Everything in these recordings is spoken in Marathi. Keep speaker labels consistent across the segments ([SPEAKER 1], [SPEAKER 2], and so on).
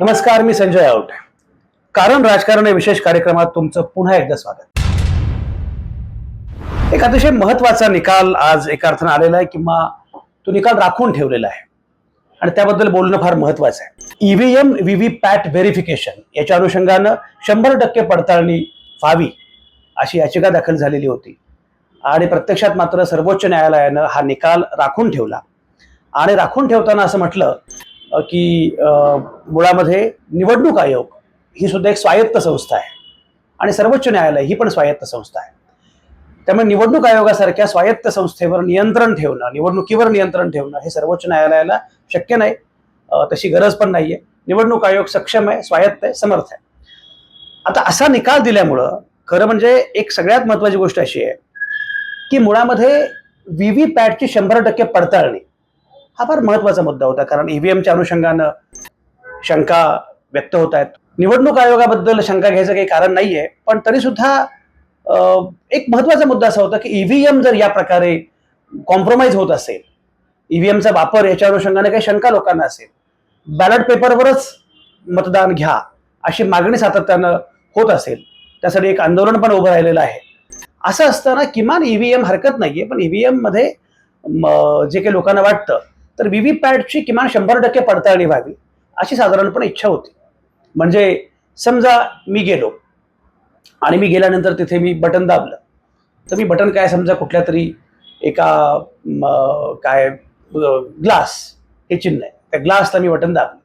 [SPEAKER 1] नमस्कार मी संजय आवटे कारण राजकारण या विशेष कार्यक्रमात तुमचं पुन्हा एकदा स्वागत. एक अतिशय महत्त्वाचा निकाल आज एका अर्थानं आलेला आहे किंवा तो निकाल राखून ठेवलेला आहे. आणि त्याबद्दल बोलणं फार महत्वाचं आहे. ईव्हीएम व्हीव्ही पॅट व्हेरिफिकेशन याच्या अनुषंगानं शंभर टक्के पडताळणी व्हावी अशी याचिका दाखल झालेली होती. आणि प्रत्यक्षात मात्र सर्वोच्च न्यायालयानं हा निकाल राखून ठेवला. आणि राखून ठेवताना असं म्हटलं की मुळामध्ये निवडणूक आयोग ही सुद्धा एक स्वायत्त संस्था आहे. आणि सर्वोच्च न्यायालय ही पण स्वायत्त संस्था आहे. त्यामुळे निवडणूक आयोगासारख्या स्वायत्त संस्थेवर नियंत्रण ठेवणं निवडणुकीवर नियंत्रण ठेवणं हे सर्वोच्च न्यायालयाला शक्य नाही. तशी गरज पण नाहीये. निवडणूक आयोग सक्षम आहे स्वायत्त आहे समर्थ आहे. आता असा निकाल दिल्यामुळं खरं म्हणजे एक सगळ्यात महत्वाची गोष्ट अशी आहे की मुळामध्ये व्ही व्ही पॅटची शंभर टक्के पडताळणी हा फार महत्त्वाचा मुद्दा होता कारण ईव्हीएमच्या अनुषंगानं शंका व्यक्त होत आहेत. निवडणूक आयोगाबद्दल शंका घ्यायचं काही कारण नाहीये पण तरी सुद्धा एक महत्त्वाचा मुद्दा असा होता की ईव्हीएम जर या प्रकारे कॉम्प्रोमाइज होत असेल ईव्हीएमचा वापर याच्या अनुषंगाने काही शंका लोकांना असेल बॅलट पेपरवरच मतदान घ्या अशी मागणी सातत्यानं होत असेल त्यासाठी एक आंदोलन पण उभं राहिलेलं आहे. असं असताना किमान ईव्हीएम हरकत नाहीये पण ईव्हीएममध्ये जे काही लोकांना वाटतं तर व्ही व्ही पॅटची किमान शंभर टक्के पडताळणी व्हावी अशी साधारणपणे इच्छा होती. म्हणजे समजा मी गेलो आणि मी गेल्यानंतर तिथे मी बटन दाबलं. तर मी बटन काय समजा कुठल्या तरी एका काय ग्लास हे चिन्ह आहे. त्या ग्लासला मी बटन दाबलं.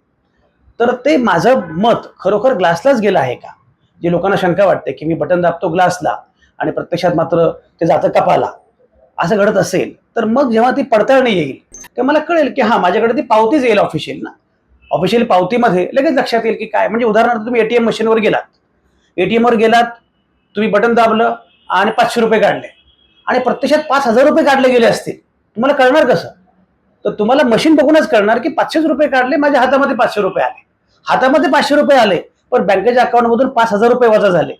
[SPEAKER 1] तर ते माझं मत खरोखर ग्लासलाच गेलं आहे का? जे लोकांना शंका वाटते की मी बटन दाबतो ग्लासला आणि प्रत्यक्षात मात्र ते जातं कपाला. असं घडत असेल तर मग जेव्हा ती पडताळणी येईल तेव्हा मला कळेल की हा माझ्याकडे ती पावतीच येईल ऑफिशियल ना. ऑफिशियल पावतीमध्ये लगेच लक्षात येईल की काय म्हणजे उदाहरणार्थ तुम्ही एटीएम मशीनवर गेलात. ATM वर गेलात तुम्ही बटन दाबलं आणि पाचशे रुपये काढले. आणि प्रत्यक्षात पाच हजार रुपये काढले गेले असतील. तुम्हाला कळणार कसं? तर तुम्हाला मशीन बघूनच कळणार की पाचशेच रुपये काढले माझ्या हातामध्ये पाचशे रुपये आले. हातामध्ये पाचशे रुपये आले पण बँकेच्या अकाउंटमधून पाच हजार रुपये वजा झाले.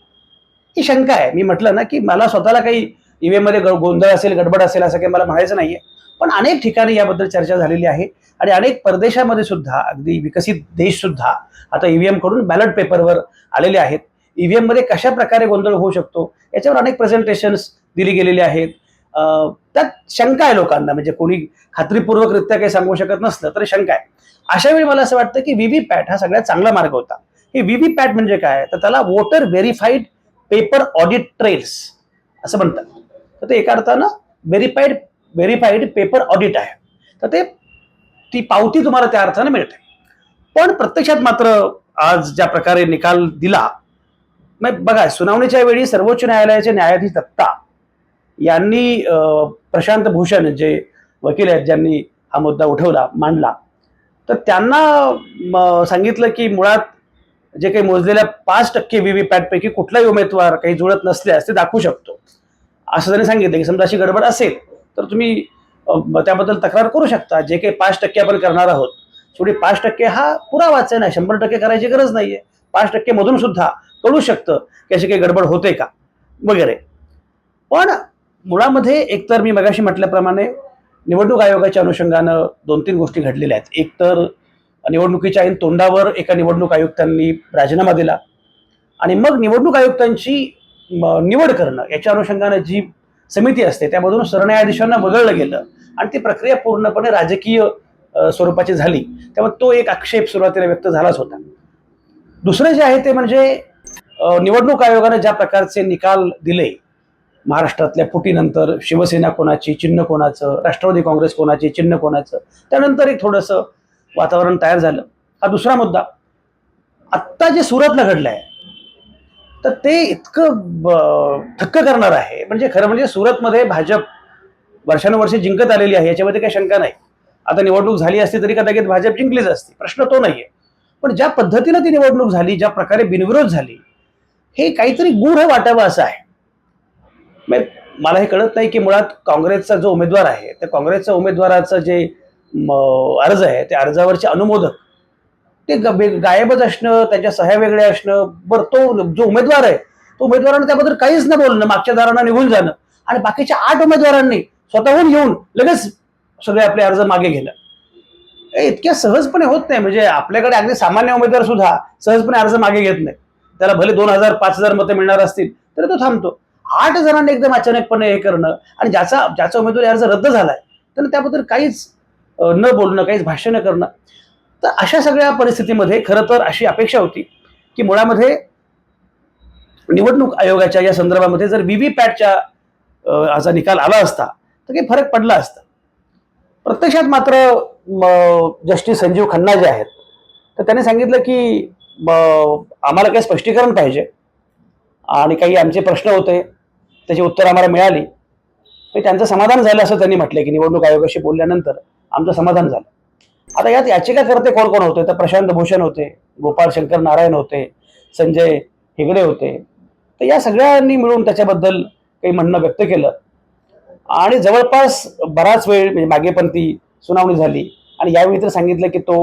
[SPEAKER 1] ही शंका आहे. मी म्हटलं ना की मला स्वतःला काही ईव्हीएममध्ये गोंधळ असेल गडबड असेल असं काही मला म्हणायचं नाहीये. पण अनेक ठिकाणी याबद्दल चर्चा झालेली आहे आणि अनेक परदेशामध्ये सुद्धा अगदी विकसित देश सुद्धा आता ईव्हीएमकडून बॅलट पेपरवर आलेले आहेत. ईव्हीएममध्ये कशा प्रकारे गोंधळ होऊ शकतो याच्यावर अनेक प्रेझेंटेशन्स दिली गेलेली आहेत. त्यात शंका आहे लोकांना म्हणजे कोणी खात्रीपूर्वकरित्या काही सांगू शकत नसलं तरी शंका आहे. अशा वेळी मला असं वाटतं की व्हीव्ही पॅट हा सगळ्यात चांगला मार्ग होता. हे व्हीव्ही पॅट म्हणजे काय? तर त्याला voter verified paper audit trails असं म्हणतात. तर ते एका अर्थानं व्हेरीफाईड व्हेरीफाईड पेपर ऑडिट आहे. तर ते ती पावती तुम्हाला त्या अर्थानं मिळते. पण प्रत्यक्षात मात्र आज ज्या प्रकारे निकाल दिला नाही बघा सुनावणीच्या वेळी सर्वोच्च न्यायालयाचे न्यायाधीश दत्ता यांनी प्रशांत भूषण जे वकील आहेत ज्यांनी हा मुद्दा उठवला मांडला तर त्यांना सांगितलं की मुळात जे काही मोजलेल्या पाच टक्के व्हीव्हीपॅट पैकी कुठलाही उमेदवार काही जुळत नसल्यास ते दाखवू शकतो. असं त्यांनी सांगितलं की समजा अशी गडबड असेल तर तुम्ही त्याबद्दल तक्रार करू शकता. जे काही पाच टक्के आपण करणार आहोत. शेवटी पाच टक्के हा पुरावाच आहे. ना शंभर टक्के करायची गरज नाहीये. पाच टक्के मधून सुद्धा कळू शकतं की अशी काही गडबड होते का? वगैरे. पण मुळामध्ये एकतर मी मगाशी म्हटल्याप्रमाणे निवडणूक आयोगाच्या अनुषंगानं दोन तीन गोष्टी घडलेल्या आहेत. एकतर निवडणुकीच्या ऐन तोंडावर एका निवडणूक आयुक्तांनी राजीनामा दिला. आणि मग निवडणूक आयुक्तांची निवड करणं याच्या अनुषंगानं जी समिती असते त्यामधून सरन्यायाधीशांना वगळलं गेलं आणि ती प्रक्रिया पूर्णपणे राजकीय स्वरूपाची झाली. त्यामुळे तो एक आक्षेप सुरुवातीला व्यक्त झालाच होता. दुसरं जे आहे ते म्हणजे निवडणूक आयोगाने ज्या प्रकारचे निकाल दिले महाराष्ट्रातल्या फुटीनंतर शिवसेना कोणाची चिन्ह कोणाचं राष्ट्रवादी काँग्रेस कोणाची चिन्ह कोणाचं त्यानंतर एक थोडंसं वातावरण तयार झालं. हा दुसरा मुद्दा. आत्ता जे सुरतला घडलं आहे तर ते इतकं ब- थक्क करणार आहे. म्हणजे खरं म्हणजे सुरतमध्ये भाजप वर्षानुवर्षे जिंकत आलेली आहे याच्यामध्ये काही शंका नाही. आता निवडणूक झाली असती तरी कदाचित भाजप जिंकलीच असती. प्रश्न तो नाहीये. पण ज्या पद्धतीनं ती निवडणूक झाली ज्या प्रकारे बिनविरोध झाली हे काहीतरी गूढ वाटावं असं आहे. मला हे कळत नाही की मुळात काँग्रेसचा जो उमेदवार आहे त्या काँग्रेसच्या उमेदवाराचं जे अर्ज आहे त्या अर्जावरचे अनुमोदक ते गायबच असणं त्याच्या सह्या वेगळ्या असणं बरं तो जो उमेदवार आहे तो उमेदवारानं त्याबद्दल काहीच न बोलणं मागच्या दारांना निघून जाणं. आणि बाकीच्या आठ उमेदवारांनी स्वतःहून येऊन लगेच सगळे आपले अर्ज मागे घेणं. इतक्या सहजपणे होत नाही. म्हणजे आपल्याकडे अगदी सामान्य उमेदवार सुद्धा सहजपणे अर्ज मागे घेत नाही. त्याला भले दोन हजार पाच हजार मतं मिळणार असतील तरी तो थांबतो. आठ जणांनी एकदम अचानकपणे हे करणं आणि ज्याचा ज्याचा उमेदवारी अर्ज रद्द झालाय तर त्याबद्दल काहीच न बोलणं काहीच भाष्य न करणं. तर अशा सगळ्या परिस्थितीमध्ये खरं तर अशी अपेक्षा होती की मुळामध्ये निवडणूक आयोगाच्या या संदर्भामध्ये जर व्ही व्ही पॅटच्या असा निकाल आला असता तर काही फरक पडला असता. प्रत्यक्षात मात्र जस्टिस संजीव खन्ना जे आहेत तर त्यांनी सांगितलं की आम्हाला काही स्पष्टीकरण पाहिजे आणि काही आमचे प्रश्न होते त्याची उत्तर आम्हाला मिळाली. त्यांचं समाधान झालं असं त्यांनी म्हटलं की निवडणूक आयोगाशी बोलल्यानंतर आमचं समाधान झालं. आता यात याचिकाकर्ते कोण कोण होते? तर प्रशांत भूषण होते गोपाळ शंकर नारायण होते संजय हेगडे होते. तर या सगळ्यांनी मिळून त्याच्याबद्दल काही म्हणणं व्यक्त केलं. आणि जवळपास बराच वेळ म्हणजे मागे पण ती सुनावणी झाली. आणि यावेळी तर सांगितलं की तो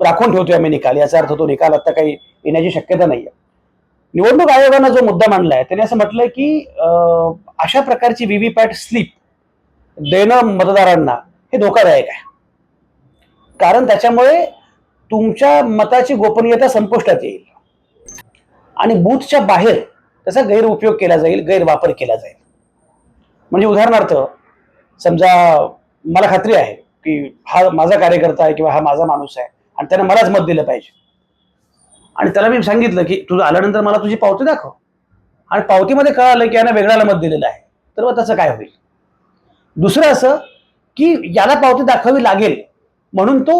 [SPEAKER 1] राखून ठेवतोय आम्ही निकाल. याचा अर्थ तो निकाल आता काही येण्याची शक्यता नाही आहे निवडणूक आयोगानं जो मुद्दा मांडला आहे त्याने असं म्हटलंय की अशा प्रकारची व्हीव्हीपॅट स्लिप देणं मतदारांना हे धोकादायक आहे. कारण त्याच्यामुळे तुमच्या मताची गोपनीयता संपुष्टात येईल. आणि बूथच्या बाहेर त्याचा गैरउपयोग केला जाईल गैरवापर केला जाईल. म्हणजे उदाहरणार्थ समजा मला खात्री आहे की हा माझा कार्यकर्ता आहे किंवा हा माझा माणूस आहे आणि त्याने मलाच मत दिलं पाहिजे. आणि त्याला मी सांगितलं की तुझं आल्यानंतर मला तुझी पावती दाखव. आणि पावतीमध्ये कळालं की यानं वेगळ्याला मत दिलेलं आहे. तर मग त्याचं काय होईल? दुसरं असं की याला पावती दाखवावी लागेल. म्हणून तो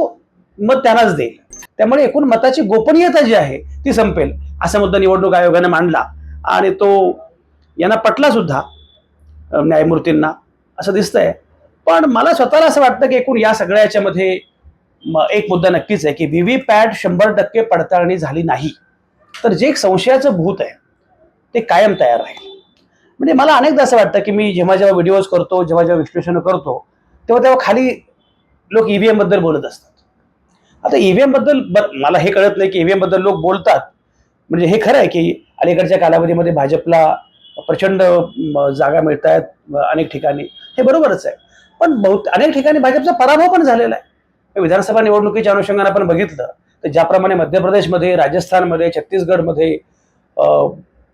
[SPEAKER 1] मत त्यांनाच देईल. त्यामुळे एकूण मताची गोपनीयता जी आहे ती संपेल. असा मुद्दा निवडणूक आयोगाने मांडला. आणि तो यांना पटला सुद्धा न्यायमूर्तींना. असं दिसतंय. पण मला स्वतःला असं वाटतं की एकूण या सगळ्या याच्यामध्ये एक मुद्दा नक्कीच आहे की व्ही व्ही पॅट शंभर टक्के पडताळणी झाली नाही. तर जे एक संशयाचं भूत आहे ते कायम तयार राहील. म्हणजे मला अनेकदा असं वाटतं की मी जेव्हा जेव्हा व्हिडिओज करतो जेव्हा जेव्हा विश्लेषण करतो तेव्हा तेव्हा खाली लोक ईव्हीएमबद्दल बोलत असतात. आता ईव्हीएमबद्दल मला हे कळत नाही की ईव्हीएमबद्दल लोक बोलतात. म्हणजे हे खरं आहे की अलीकडच्या कालावधीमध्ये भाजपला प्रचंड जागा मिळत आहेत अनेक ठिकाणी. हे बरोबरच आहे. पण बहुत अनेक ठिकाणी भाजपचा पराभव पण झालेला आहे. विधानसभा निवडणुकीच्या अनुषंगाने आपण बघितलं तर ज्याप्रमाणे मध्य प्रदेशमध्ये राजस्थानमध्ये छत्तीसगडमध्ये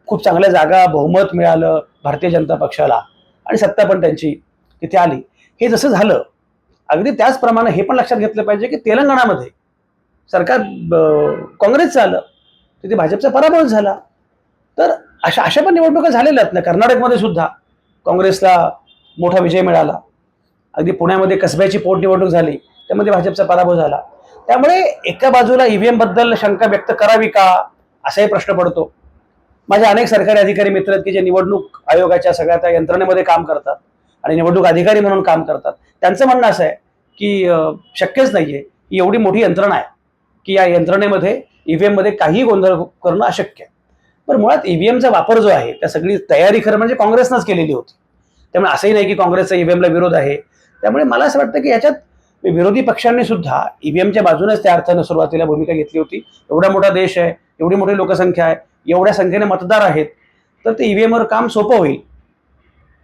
[SPEAKER 1] खूप चांगल्या जागा बहुमत मिळालं भारतीय जनता पक्षाला. आणि सत्ता पण त्यांची तिथे आली. हे जसं झालं अगदी त्याचप्रमाणे हे पण लक्षात घेतलं पाहिजे की तेलंगणामध्ये सरकार काँग्रेसचं आलं तिथे भाजपचा पराभव झाला. तर अशा अशा पण निवडणुका झालेल्या आहेत ना कर्नाटकमध्ये सुद्धा काँग्रेसला मोठा विजय मिळाला. अगदी पुण्यामध्ये कसब्याची पोटनिवडणूक झाली त्यामध्ये भाजपचा पराभव झाला. त्यामुळे एका बाजूला ईव्हीएमबद्दल शंका व्यक्त करावी का असाही प्रश्न पडतो. माझे अनेक सरकारी अधिकारी मित्र आहेत की जे निवडणूक आयोगाच्या सगळ्या त्या यंत्रणेमध्ये काम करतात आणि निवडणूक अधिकारी म्हणून काम करतात. त्यांचं म्हणणं असं आहे की शक्यच शक्यच आहे ही एवढी मोठी यंत्रणा आहे की या यंत्रणेमध्ये ई व्ही एममध्ये काहीही गोंधळ करणं अशक्य आहे. पण मुळात ईव्हीएमचा वापर जो आहे त्या सगळी तयारी खरं म्हणजे काँग्रेसनंच केलेली होती. त्यामुळे असंही नाही की काँग्रेसचा ईव्हीएमला विरोध आहे. त्यामुळे मला असं वाटतं की याच्यात विरोधी पक्षांनी सुद्धा ईव्हीएमच्या बाजूनेच त्या अर्थानं सुरुवातीला भूमिका घेतली होती. एवढा मोठा देश आहे एवढी मोठी लोकसंख्या आहे एवढ्या संख्येने मतदार आहेत तर ते ईव्हीएमवर काम सोपं होईल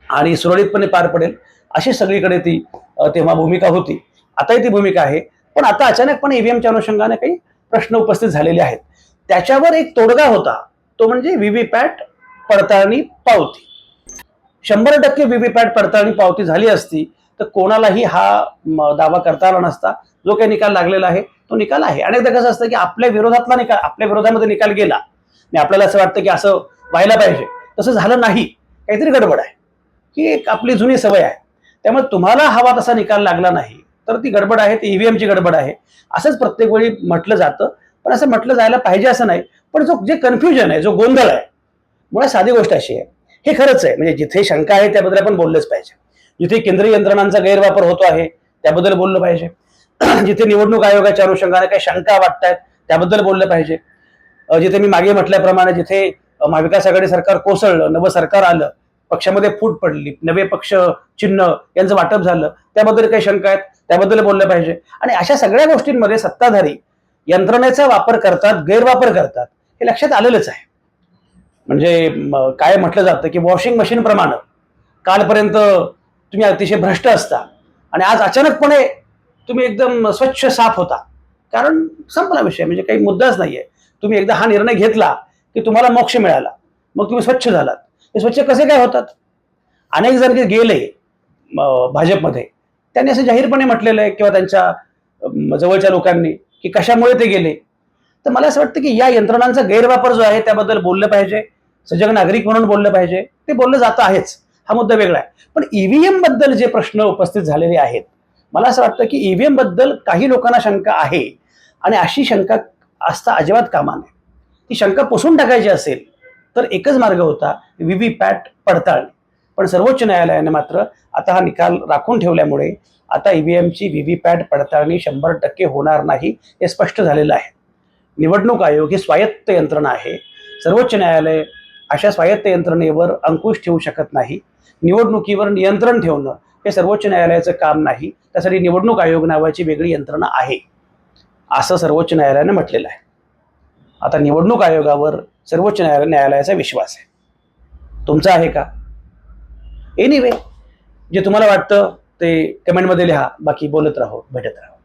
[SPEAKER 1] आणि सुरळीतपणे पार पडेल अशी सगळीकडे ती तेव्हा भूमिका होती. आताही ती भूमिका आहे. पण आता अचानकपणे ईव्हीएमच्या अनुषंगाने काही प्रश्न उपस्थित झालेले आहेत. त्याच्यावर एक तोडगा होता. तो म्हणजे व्हीव्हीपॅट पडताळणी पावती. शंभर टक्के व्हीव्हीपॅट पडताळणी पावती झाली असती तर कोणालाही हा दावा करता आला नसता. जो काही निकाल लागलेला आहे तो निकाल आहे. अनेकदा कसं असतं की आपल्या विरोधातला निकाल आपल्या विरोधामध्ये निकाल गेला. आणि आपल्याला असं वाटतं की असं व्हायला पाहिजे. तसं झालं नाही. काहीतरी गडबड आहे. ही एक आपली जुनी सवय आहे. त्यामुळे तुम्हाला हवा तसा निकाल लागला नाही. तर ती गडबड आहे ती ईव्हीएमची गडबड आहे. असंच प्रत्येक वेळी म्हटलं जातं. पण असं म्हटलं जायला पाहिजे असं नाही. पण जो जे कन्फ्युजन आहे जो गोंधळ आहे मुळात साधी गोष्ट अशी आहे. हे खरंच आहे. म्हणजे जिथे शंका आहे त्याबद्दल आपण बोललंच पाहिजे. जिथे केंद्रीय यंत्रणांचा गैरवापर होतो आहे त्याबद्दल बोललं पाहिजे. जिथे निवडणूक आयोगाच्या अनुषंगाने काही शंका वाटतायत त्याबद्दल बोललं पाहिजे. जिथे मी मागे म्हटल्याप्रमाणे जिथे महाविकास आघाडी सरकार कोसळलं नवं सरकार आलं पक्षामध्ये फूट पडली नवे पक्ष चिन्ह यांचं वाटप झालं त्याबद्दल काही शंका आहेत त्याबद्दल बोललं पाहिजे. आणि अशा सगळ्या गोष्टींमध्ये सत्ताधारी यंत्रणेचा वापर करतात गैरवापर करतात हे लक्षात आलेलंच आहे. म्हणजे काय म्हटलं जातं की वॉशिंग मशीन प्रमाणे कालपर्यंत तुम्ही अतिशय भ्रष्ट असता आणि आज अचानकपणे तुम्ही एकदम स्वच्छ साफ होता. कारण संपला विषय म्हणजे काही मुद्दाच नाहीये. तुम्ही एकदा हा निर्णय घेतला की तुम्हाला मोक्ष मिळाला. मग तुम्ही स्वच्छ झालात. हे स्वच्छ कसे काय होतात? अनेक जण जे गेले भाजपमध्ये. त्यांनी असं जाहीरपणे म्हटलेलं आहे किंवा त्यांच्या जवळच्या लोकांनी की कशामुळे ते गेले? तर मला असं वाटतं की या यंत्रणांचा गैरवापर जो आहे त्याबद्दल बोललं पाहिजे सजग नागरिक म्हणून बोललं पाहिजे ते बोललं जातं आहेच. हा मुद्दा वेगळा आहे. पण ईव्हीएमबद्दल जे प्रश्न उपस्थित झालेले आहेत मला असं वाटतं की ईव्हीएमबद्दल काही लोकांना शंका आहे. आणि अशी शंका असता अजिबात कामा नये. ती शंका पुसून टाकायची असेल तर एकच मार्ग होता व्ही व्ही पॅट पडताळणे पण सर्वोच्च न्यायालयाने मात्र आता हा निकाल राखून ठेवल्यामुळे आता ईव्हीएमची व्ही व्ही पॅट पडताळणी शंभर टक्के होणार नाही हे स्पष्ट झालेलं आहे. निवडणूक आयोग ही स्वायत्त यंत्रणा आहे. सर्वोच्च न्यायालय अशा स्वायत्त यंत्रणेवर अंकुश ठेवू शकत नाही. निवडणुकीवर नियंत्रण ठेवणं हे सर्वोच्च न्यायालयाचं काम नाही. त्यासाठी निवडणूक आयोग नावाची वेगळी यंत्रणा आहे. असं सर्वोच्च न्यायालयाने म्हटलेलं आहे. आता निवडणूक आयोगावर सर्वोच्च न्यायालय न्यायालयाचा विश्वास आहे. तुमचा आहे का? एनिवे जे तुम्हाला वाटतं ते कमेंटमध्ये लिहा. बाकी बोलत राहो भेटत राहो.